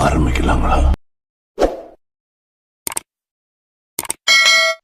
ஆரம்பிக்கலாங்களா?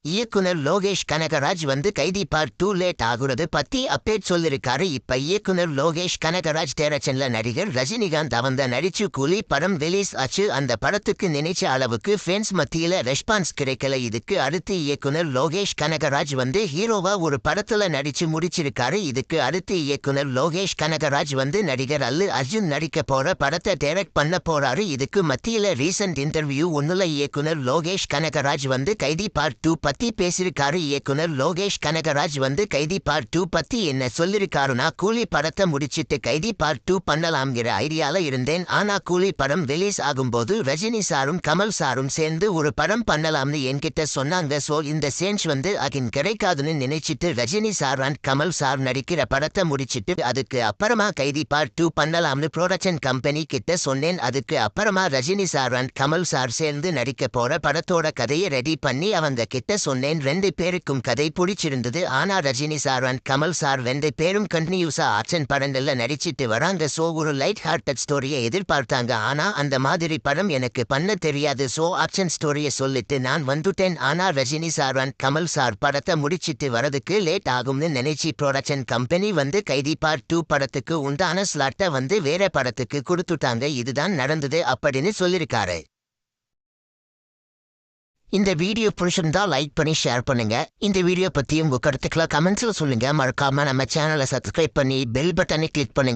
இயக்குனர் லோகேஷ் கனகராஜ் வந்து கைதி பார்ட் டூ லேட் ஆகுறது பத்தி அப்டேட் சொல்லிருக்காரு. இப்ப இயக்குனர் லோகேஷ் கனகராஜ் தேரச்சன்ல நடிகர் ரஜினிகாந்த் அவந்த நடிச்சு கூலி படம் ரிலீஸ் ஆச்சு. அந்த படத்துக்கு நினைச்ச அளவுக்கு ஃபேன்ஸ் மத்தியில ரெஸ்பான்ஸ் கிடைக்கல. இதுக்கு அடுத்து இயக்குனர் லோகேஷ் கனகராஜ் வந்து ஹீரோவா ஒரு படத்துல நடிச்சு முடிச்சிருக்காரு. இதுக்கு அடுத்து இயக்குனர் லோகேஷ் கனகராஜ் வந்து நடிகர் அல்லு அர்ஜுன் நடிக்க போற படத்தை டைரக்ட் பண்ண போறாரு. இதுக்கு மத்தியில ரீசன்ட் இன்டர்வியூ ஒன்னுல இயக்குனர் லோகேஷ் கனகராஜ் வந்து கைதி பார்ட் டூ பத்தி பேசியிருக்காரு இயக்குனர் லோகேஷ் கனகராஜ் வந்து கைதி பார்ட் டூ பத்தி என்ன சொல்லிருக்காருன்னா கூலி படத்தை முடிச்சிட்டு கைதி பார்ட் டூ பண்ணலாம்ங்கிற ஐடியால இருந்தேன். ஆனா கூலி படம் ரிலீஸ் ஆகும்போது ரஜினி சாரும் கமல் சாரும் சேர்ந்து ஒரு படம் பண்ணலாம்னு என்கிட்ட சொன்னாங்க. சோ இந்த சேஞ்ச் வந்து அகின் கிடைக்காதுன்னு நினைச்சிட்டு Rajini sir and Kamal sir நடிக்கிற படத்தை முடிச்சிட்டு அதுக்கு அப்புறமா கைதி பார்ட் டூ பண்ணலாம்னு ப்ரொடக்ஷன் கம்பெனி கிட்ட சொன்னேன். அதுக்கு அப்புறமா Rajini sir and Kamal sir சேர்ந்து நடிக்க போற படத்தோட கதையை ரெடி பண்ணி அவங்க கிட்ட சொன்னேன். ரெண்டு பேருக்கும் கதை பிடிச்சிருந்தது. ஆனா Rajini sir and Kamal sir ரெண்டு பேரும் கண்டினியூஸா ஆக்ஷன் படங்கள்ல நடிச்சிட்டு வராங்க. சோ ஒரு லைட் ஹார்ட்டட் ஸ்டோரியை எதிர்பார்த்தாங்க. ஆனா அந்த மாதிரி படம் எனக்கு பண்ண தெரியாது. சோ ஆக்ஷன் ஸ்டோரியை சொல்லிட்டு நான் வந்துட்டேன். ஆனா Rajini sir and Kamal sir படத்தை முடிச்சிட்டு வரதுக்கு லேட் ஆகும்னு நினைச்சி ப்ரொடக்ஷன் கம்பெனி வந்து கைதி பார்ட் டூ படத்துக்கு உண்டான ஸ்லாட்டை வந்து வேற படத்துக்கு கொடுத்துட்டாங்க. இதுதான் நடந்தது அப்படின்னு சொல்லியிருக்காரு. இந்த வீடியோ பிடிச்சிருந்தா லைக் பண்ணி ஷேர் பண்ணுங்க. இந்த வீடியோ பத்தியும் உங்க கருத்துக்களை கமெண்ட்ஸ்ல சொல்லுங்க. மறக்காம நம்ம சேனலை சப்ஸ்கிரைப் பண்ணி பெல் பட்டனை கிளிக் பண்ணுங்க.